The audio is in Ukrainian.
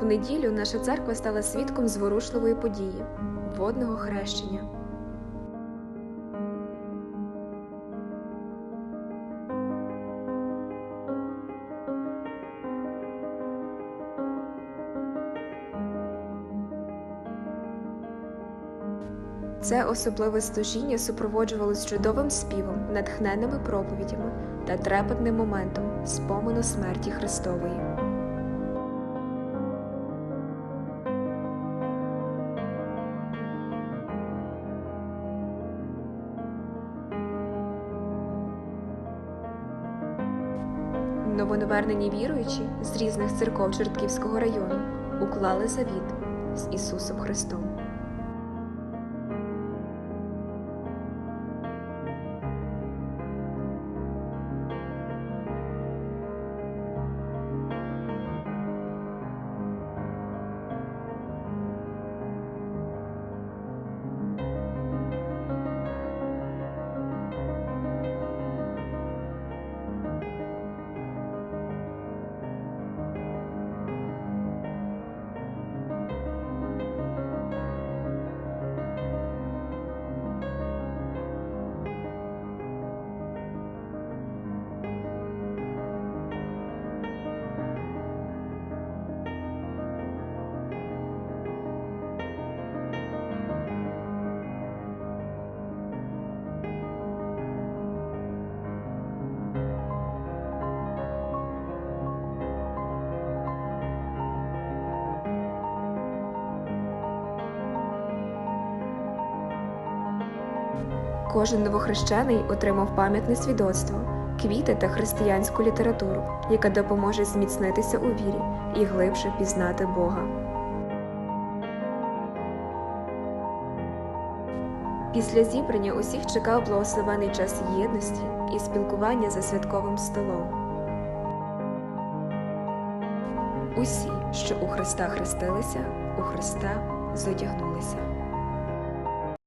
В неділю наша церква стала свідком зворушливої події водного хрещення. Це особливе служіння супроводжувалось чудовим співом, натхненними проповідями та трепетним моментом спомину смерті Христової. Новонавернені віруючі з різних церков Чортківського району уклали завіт з Ісусом Христом. Кожен новохрещений отримав пам'ятне свідоцтво, квіти та християнську літературу, яка допоможе зміцнитися у вірі і глибше пізнати Бога. Після зібрання усіх чекав благословений час єдності і спілкування за святковим столом. Усі, що у Христа хрестилися, у Христа зодягнулися.